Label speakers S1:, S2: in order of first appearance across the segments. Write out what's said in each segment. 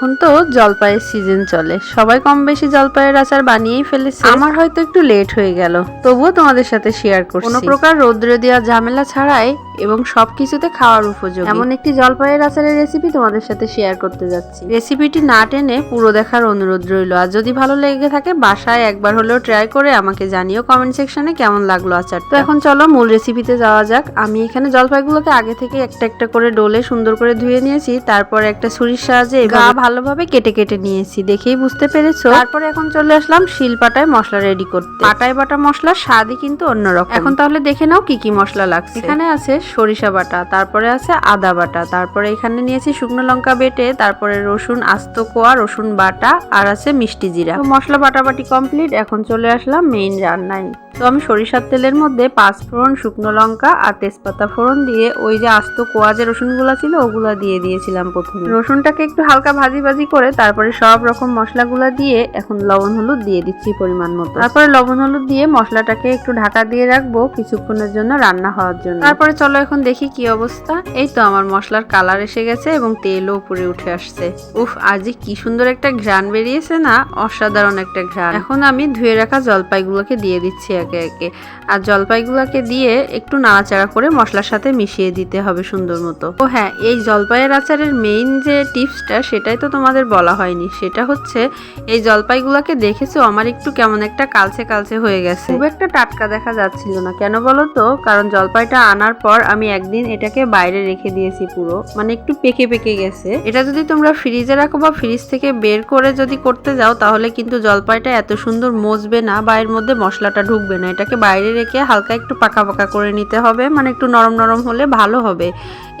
S1: এখন তো জলপাইয়ের সিজন চলে। সবাই কম বেশি জলপাইয়ের আচার বানিয়েই ফেলেছে। আমার হয়তো একটু লেট হয়ে গেল। তবুও তোমাদের সাথে শেয়ার করছি। কোনো প্রকার রৌদ্র দেওয়া ঝামেলা ছাড়াই এবং সবকিছুতে খাওয়ার উপযোগী। এমন একটি জলপাইয়ের আচারের রেসিপি তোমাদের সাথে শেয়ার করতে যাচ্ছি। রেসিপিটি না টেনে পুরো দেখার অনুরোধ রইল। আর যদি ভালো লেগে থাকে বাসায় একবার হলেও ট্রাই করে আমাকে জানিও কমেন্ট সেকশনে কেমন লাগল আচার তো এখন চলো মূল রেসিপিতে যাওয়া যাক। আমি এখানে জলপাইগুলোকে আগে থেকে একটা একটা করে ডোলে সুন্দর করে ধুয়ে নিয়েছি। তারপর একটা ছুরির সাহায্যে গা ভালোভাবে কেটে কেটে নিয়েছি, দেখেই বুঝতে পেরেছ? তারপরে এখন চলে আসলাম শিলপাটায় মশলা রেডি করতে। পাটায় বাটা মশলার স্বাদই কিন্তু অন্যরকম। এখন তাহলে দেখে নাও কি কি মশলা লাগছে। এখানে আছে সরিষা বাটা, তারপরে আছে আদা বাটা, তারপরে এখানে নিয়েছি শুকনো লঙ্কা বেটে, তারপরে রসুন আস্ত কোয়া, রসুন বাটা, আর আছে মিষ্টি জিরা। মশলা বাটাবাটি কমপ্লিট এখন চলে আসলাম মেইন রান্নায়। তো আমি সরিষার তেলের মধ্যে পাঁচ ফোড়ন শুকনো লঙ্কা আর তেজপাতা ফোড়ন দিয়ে ওই যে আস্ত কোয়া যে রসুনগুলা ছিল, ওগুলো দিয়ে দিয়েছিলাম প্রথমে। রসুনটাকে একটু হালকা ভাজি ভাজি করে তারপরে সব রকম মশলাগুলো দিয়ে এখন লবণ হলুদ দিয়ে দিচ্ছি পরিমাণ মতো। তারপরে লবণ হলুদ দিয়ে মশলাটাকে একটু ঢাকা দিয়ে রাখব কিছুক্ষণের জন্য রান্না হওয়ার জন্য। তারপরে চলো এখন দেখি কি অবস্থা। এই তো আমার মশলার কালার এসে গেছে এবং তেলও উপরে উঠে আসছে। উফ আজ কি সুন্দর একটা ঘ্রাণ বেরিয়েছে না, অসাধারণ একটা ঘ্রাণ। এখন আমি ধুয়ে রাখা জলপাইগুলোকে দিয়ে দিচ্ছি একে একে। আর জলপাইগুলোকে দিয়ে একটু নাড়াচাড়া করে মশলার সাথে মিশিয়ে দিতে হবে সুন্দর মতো। ও হ্যাঁ এই জলপাইয়ের আচারের মেইন যে টিপসটা সেটাই তো তোমাদের বলা হয়নি। সেটা হচ্ছে, এই জলপাইগুলোকে দেখেছ? আমার একটু কেমন একটা কালচে কালচে হয়ে গেছে। খুব একটা টাটকা দেখা যাচ্ছিল না। কেন বলো তো? কারণ জলপাইটা আনার পর আমি একদিন এটাকে বাইরে রেখে দিয়েছি পুরো। মানে একটু পেকে পেকে গেছে। এটা যদি তোমরা ফ্রিজে রাখো বা ফ্রিজ থেকে বের করে যদি করতে যাও, তাহলে কিন্তু জলপাইটা এত সুন্দর মজবে না বা এর মধ্যে মশলাটা ঢুকবে না। এটাকে বাইরে রেখে হালকা একটু পাকা পাকা করে নিতে হবে। মানে একটু নরম নরম হলে ভালো হবে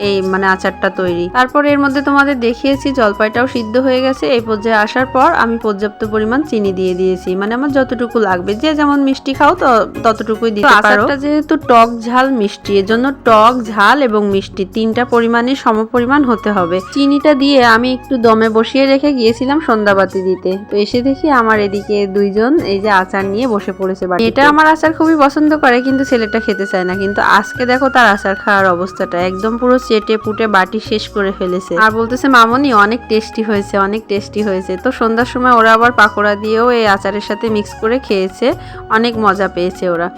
S1: এই মানে আচারটা তৈরি। তারপর এর মধ্যে তোমাদের দেখিয়েছি জলপাইটাও সিদ্ধ হয়ে গেছে। এই পর্যায়ে আসার পর আমি পর্যাপ্ত পরিমাণ চিনি দিয়ে দিয়েছি। মানে আমার যতটুকু লাগবে। যে যেমন মিষ্টি খাও তো ততটুকুই দিতে পারো আচারটা যেহেতু টক ঝাল মিষ্টি এর জন্য টক ঝাল এবং মিষ্টি তিনটা পরিমাণই সমপরিমাণ হতে হবে। চিনিটা দিয়ে আমি একটু দমে বসিয়ে রেখে গিয়েছিলাম সন্ধ্যাবাতি দিতে। তো এসে দেখি আমার এদিকে দুইজন এই যে আচার নিয়ে বসে পড়েছে এটা আমার আচার খুবই পছন্দ করে, কিন্তু ছেলেটা খেতে চায় না। কিন্তু আজকে দেখো তার আচার খাওয়ার অবস্থাটা, একদম পুরো চেটে পুটে বাটি শেষ করে ফেলেছে। আর বলতেছে, মামনি, অনেক টেস্টি হয়েছে, অনেক টেস্টি হয়েছে। তো সন্ধ্যার সময় ওরা আবার পাকোড়া দিয়েও এই আচারের সাথে মিক্স করে খেয়েছে, অনেক মজা পেয়েছে ওরা।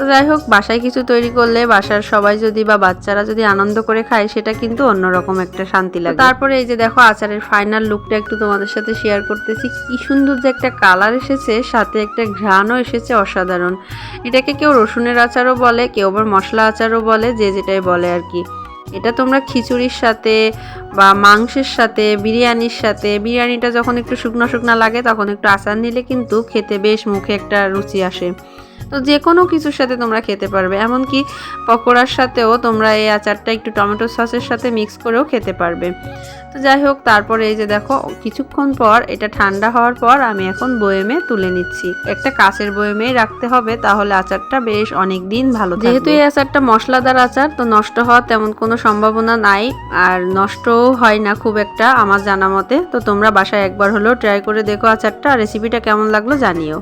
S1: তো যাই হোক বাসায় কিছু তৈরি করলে বাসার সবাই যদি বা বাচ্চারা যদি আনন্দ করে খায় সেটা কিন্তু অন্যরকম একটা শান্তি লাগে। তারপরে এই যে দেখো আচারের ফাইনাল লুকটা একটু তোমাদের সাথে শেয়ার করতেছি। কি সুন্দর যে একটা কালার এসেছে সাথে একটা ঘ্রাণও এসেছে অসাধারণ। এটাকে কেউ রসুনের আচারও বলে কেউ আবার মশলা আচারও বলে যে যেটাই বলে আর কি। এটা তোমরা খিচুড়ির সাথে বা মাংসের সাথে বিরিয়ানির সাথে বিরিয়ানিটা যখন একটু শুকনো শুকনো লাগে তখন একটু আচার নিলে কিন্তু খেতে বেশ মুখে একটা রুচি আসে। তো যে কোনো কিছুর সাথে তোমরা খেতে পারবে। এমনকি পকোড়ার সাথেও তোমরা এই আচারটা একটু টমেটো সসের সাথে মিক্স করেও খেতে পারবে। তো যাই হোক, তারপরে এই যে দেখো, কিছুক্ষণ পর, এটা ঠান্ডা হওয়ার পর আমি এখন বয়েমে তুলে নিচ্ছি। একটা কাঁচের বয়েমেই রাখতে হবে, তাহলে আচারটা বেশ অনেক দিন ভালো যেহেতু এই আচারটা মশলাদার আচার, তো নষ্ট হওয়ার তেমন কোনো সম্ভাবনা নাই, আর নষ্টও হয় না খুব একটা আমার জানা মতে। তো তোমরা বাসায় একবার হলেও ট্রাই করে দেখো আচারটা রেসিপিটা কেমন লাগল জানিও।